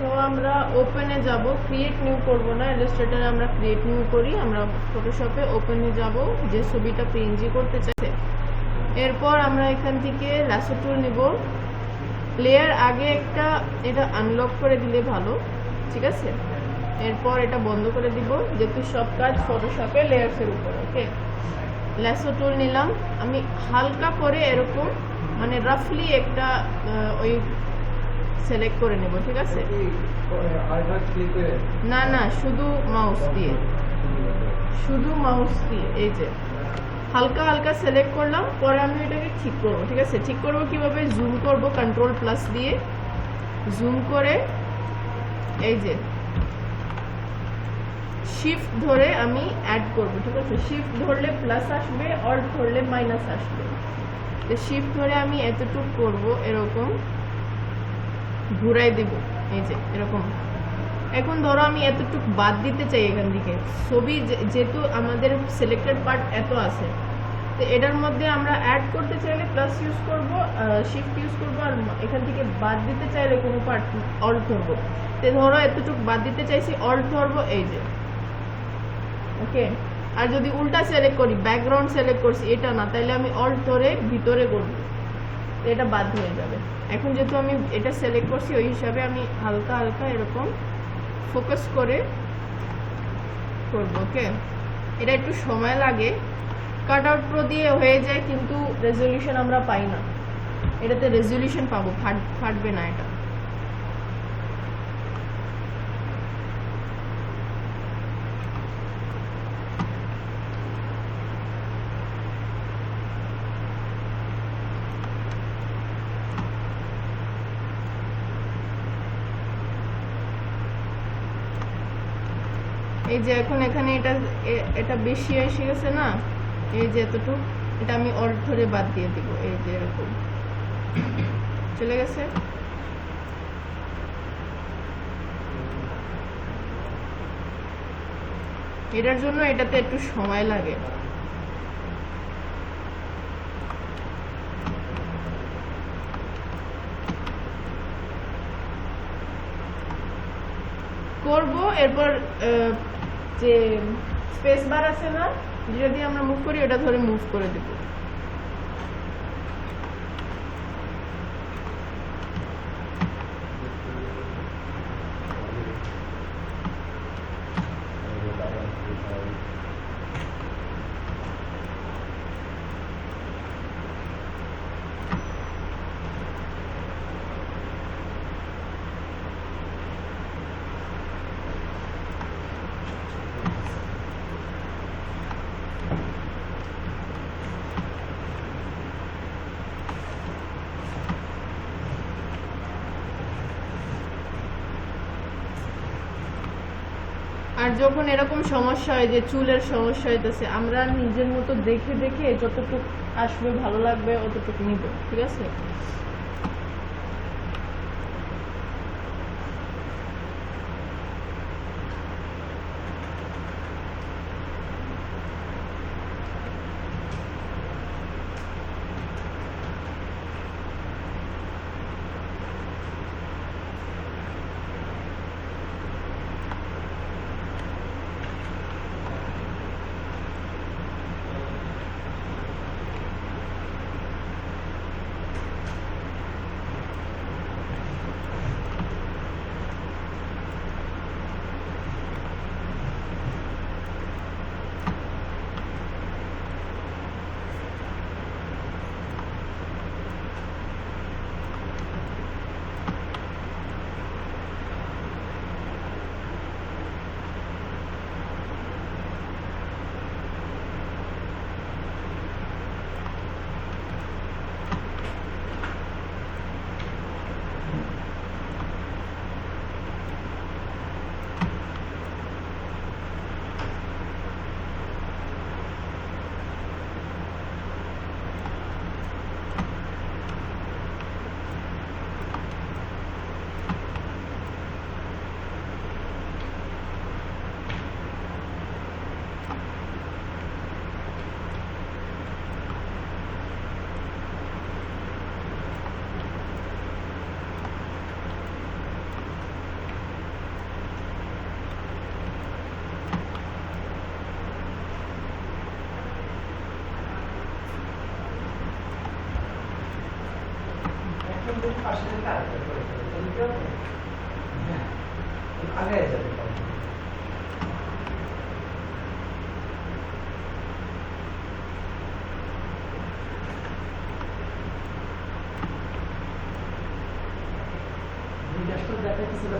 So আমরা ওপেনে যাব। ক্রিয়েট নিউ করব না। ইলাস্ট্রেটরে আমরা ক্রিয়েট নিউ করি। আমরা ফটোশপে ওপেনে যাব। যে ছবিটা পিএনজি করতে চাইছে। এরপর আমরা এখান থেকে ল্যাসো টুল নিব। লেয়ার আগে একটা এটা আনলক করে দিলে ভালো। ঠিক আছে? এরপর এটা বন্ধ করে দিব। যেহেতু সব কাজ ফটোশপে লেয়ার্সের উপর ওকে ল্যাসো টুল নিলাম। আমি হালকা করে এরকম মানে রাফলি একটা ওই সিলেক্ট করে নেব, ঠিক আছে? না না, শুধু মাউস দিয়ে। শুধু মাউস দিয়ে, এই যে। হালকা হালকা সিলেক্ট করলাম, পরে আমি এটাকে ঠিক করব, ঠিক আছে? ঠিক করব কীভাবে? জুম করব কন্ট্রোল প্লাস দিয়ে। জুম করে, এই যে। শিফট ধরে আমি অ্যাড করব, ঠিক আছে? শিফট ধরলে প্লাস আসবে অল্ট ধরলে মাইনাস আসবে। তো শিফট ধরে আমি এতটুক করব, এরকম। ঘুরাই দিব। এই যে, এরকম। এখন ধরো আমি এতটুকু বাদ দিতে চাই এখান থেকে। ছবি যেহেতু আমাদের সিলেক্টেড পার্ট এত আছে, তো এটার মধ্যে আমরা অ্যাড করতে চাইলে প্লাস ইউজ করব শিফট ইউজ করব, আর এখান থেকে বাদ দিতে চাইলে কোনো পার্ট অল ধরবো। তো ধরো এতটুকু বাদ দিতে চাইছি অল ধরবো, এই যে। ওকে আর যদি উল্টা সিলেক্ট করি ব্যাকগ্রাউন্ড সিলেক্ট করছি, এটা না তাহলে আমি অল ধরে ভিতরে করব। এটা বাদ হয়ে যাবে। এখন যেহেতু আমি এটা সিলেক্ট করছি, ওই হিসাবে আমি হালকা হালকা এরকম ফোকাস করে করব ওকে এটা একটু সময় লাগে। কাট আউট প্রো দিয়ে হয়ে যায়, কিন্তু রেজলিউশন আমরা পাই না। এটাতে রেজলিউশন পাবো, ফাট, ফাটবে না এটা। এই যে এখন এখানে এটা এটা বেশি এসে গেছে না, এই যে এতটুকু, এটা আমি অল্ট ধরে বাদ দিয়ে দিব, এই যে এরকম। চলে গেছে? এটার জন্য এটাতে একটু সময় লাগে। করব, এরপর যে স্পেস বার আছে না যদি আমরা মুভ করি ওটা ধরে মুভ করে দেব আর যখন এরকম সমস্যা হয় যে চুলের সমস্যা হইতেছে, আমরা নিজের মতো দেখে দেখে যতটুকু আসবে, ভালো লাগবে, অতটুকু নিব, ঠিক আছে?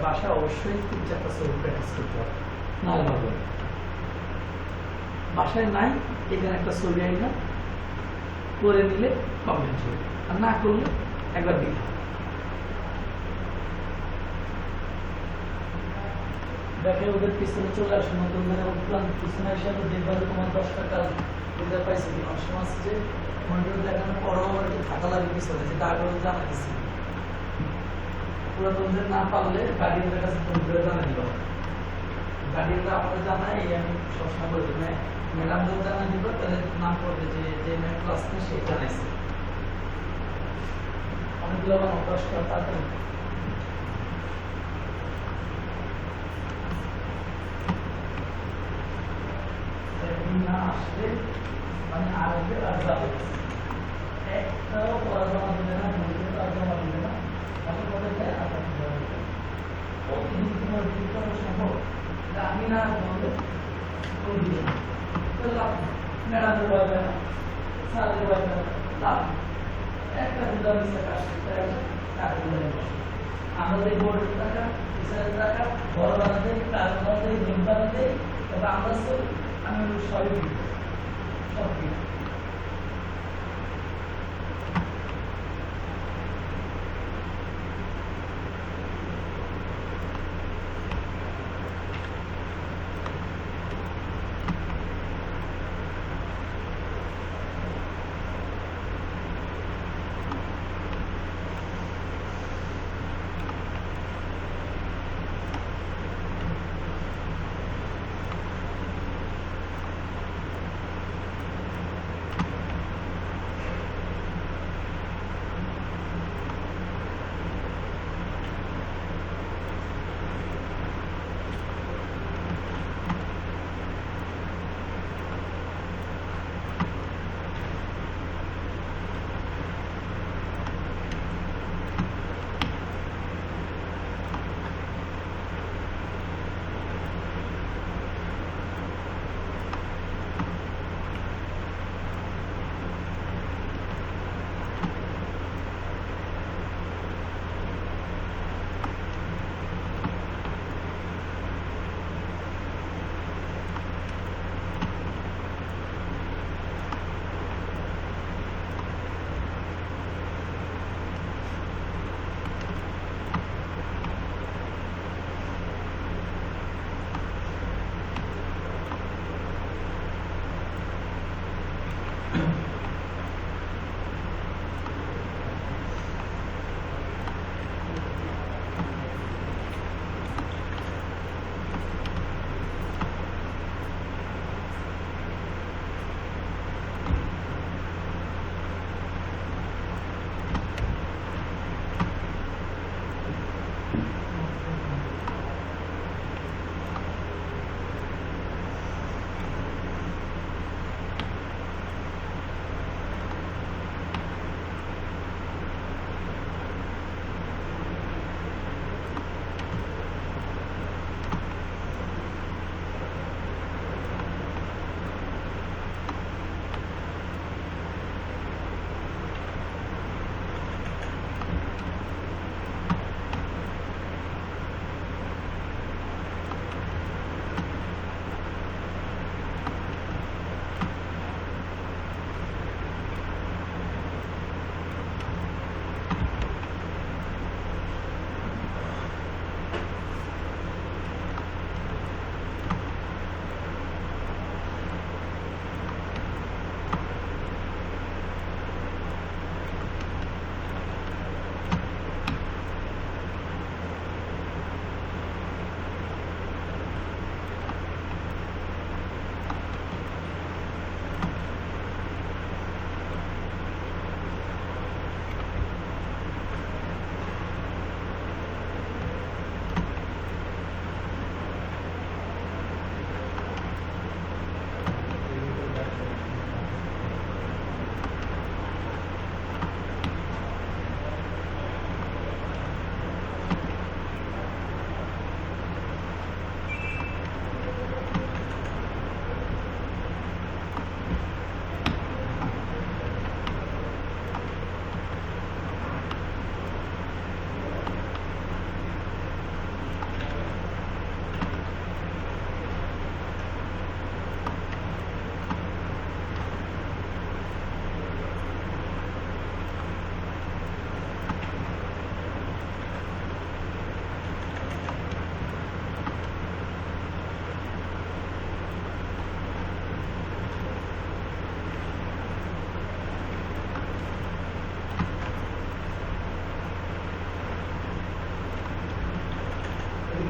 বাসা অবশ্যই ছবি হবে বাসায় নাই এখানে একটা ছবি আইনা করে নিলে কমপ্লিট হবে আর না করলে একবার দিতে দেখে ওদের পিছনে চলে আসে, নতুন ধরে উঠলাম পিছনে এসে আমি দেখবার তোমার দশটা কাজ করতে পাইছি অনেক সময় আছে যে মন্দির দেখানোর পরও আমার একটু থাকা লাগে পিছনে যেটা আগে ওদের জানা গেছে। পুরাতনদের না পারলে গার্ডিয়ানদের কাছে ফোন করে জানা দিল। গার্ডিয়ানরা আমাদের জানায় আমি সবসময় বলে দিই ম্যাডামদের জানা দিব তাহলে নাম করবে যে যে ম্যাম ক্লাস নেই, সে জানাইছে। অনেকগুলো আমার অভ্যাস করা তাড়াতাড়ি এরকম না আসলে মানে আসবে আর যাবে একটাও পড়াশোনা দিবে না বলতে তর্জমা দিবে না এখন বলে যে আপনার প্রতিদিন তোমার বিজ্ঞান সম্ভব এটা আমি না বললে ম্যাডামের বলবে না স্যারের বলবে না। একটা দুটা মিশে কাজ করতে হবে বসে আমাদের বোর্ডের টাকা টাকা বড় বানাতে কাজ বানাতে নিয়ম বানাতে আমরা সব আমি সবই দিই সব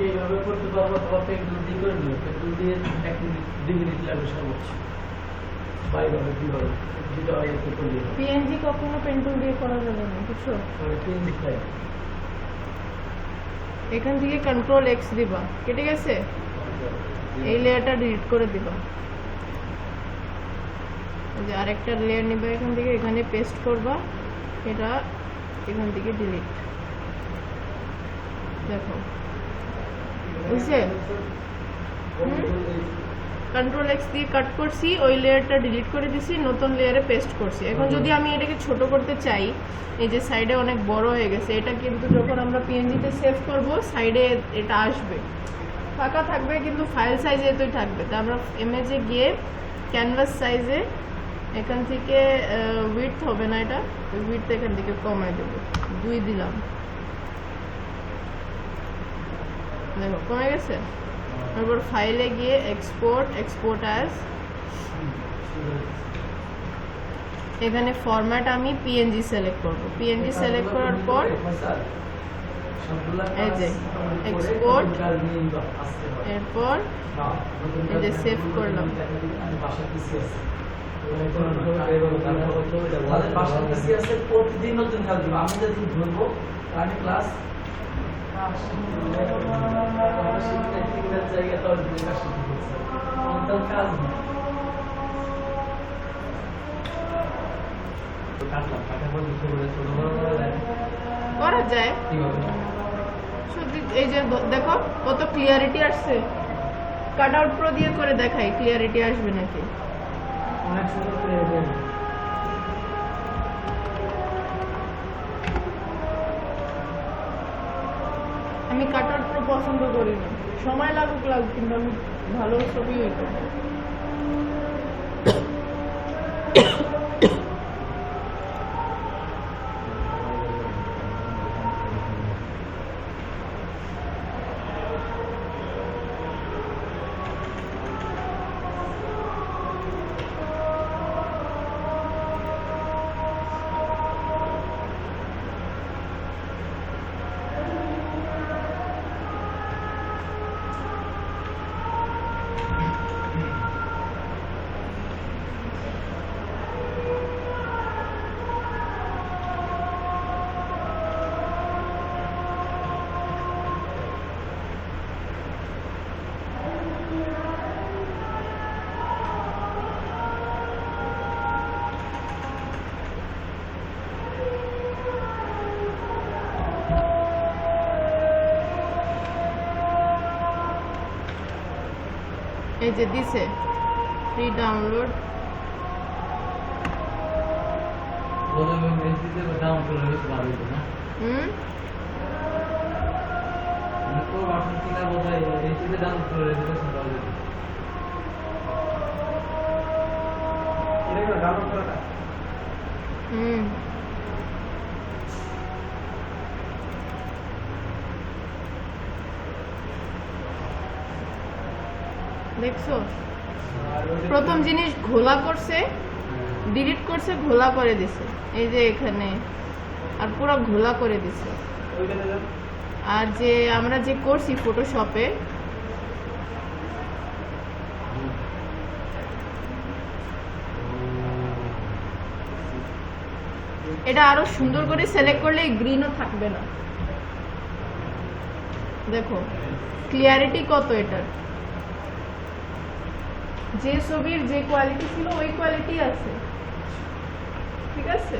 থেকে এইভাবে করতে পারব অথবা পেন্টুল দিয়ে করে নিও পেন্টুল দিয়ে এক মিনিট দুই মিনিট লাগবে সর্বোচ্চ একটু করে পিএনজি কখনো পেন্টুল দিয়ে করা যাবে না বুঝছ? মানে এখান থেকে কন্ট্রোল এক্স দিবা কেটে গেছে? এই লেয়ারটা ডিলিট করে দিবা। যে আরেকটা লেয়ার নিবা এখান থেকে এখানে পেস্ট করবা। এটা এখান থেকে ডিলিট দেখো। বুঝছে কন্ট্রোল এক্স দিয়ে কাট করছি ওই লেয়ারটা ডিলিট করে দিছি নতুন লেয়ারে পেস্ট করছি। এখন যদি আমি এটাকে ছোট করতে চাই এই যে সাইডে অনেক বড় হয়ে গেছে এটা কিন্তু যখন আমরা পিএনজিতে সেভ করব সাইডে এটা আসবে। ফাঁকা থাকবে কিন্তু ফাইল সাইজ এতই থাকবে। তো আমরা ইমেজে গিয়ে ক্যানভাস সাইজে এখান থেকে উইথ হবে না এটা উইথ এখান থেকে কমায় দেবো। দুই দিলাম। দেখো কমে গেছে? তারপর ফাইলে গিয়ে এক্সপোর্ট এক্সপোর্ট অ্যাজ এখানে ফরম্যাট আমি পিএনজি সিলেক্ট করব। পিএনজি সিলেক্ট করার পর এই যে, export, এরপর এই যে save করলাম। প্রতিদিন নতুন আমি যেদিন ধরবো আমি ক্লাস করে যায়। সত্যি এই যে দেখো, কত ক্লিয়ারিটি আসছে। কাট আউট প্রো দিয়ে করে দেখাই ক্লিয়ারিটি আসবে নাকি? অনেক সুন্দর পছন্দ করি না সময় লাগুক লাগুক কিন্তু আমি ভালো ছবি হইতো এই যে দিছে ফ্রি ডাউনলোড হুম তো বাটন কিনা বোঝাই মেসিতে ডাউন করে বেশ ভালো হতো এটা ডাউনলোড করাটা হুম দেখছ প্রথম জিনিস ঘোলা করছে ডিলিট করছে, ঘোলা করে দিছে। এই যে এখানে, আর পুরো ঘোলা করে দিছে। আর যে আমরা যে করছি ফটোশপে এটা আরও সুন্দর করে সিলেক্ট করলে গ্রিনও থাকবে না। দেখো ক্লিয়ারিটি কত এটার? যে ছবির যে কোয়ালিটি ছিল ওই কোয়ালিটি আছে। ঠিক আছে?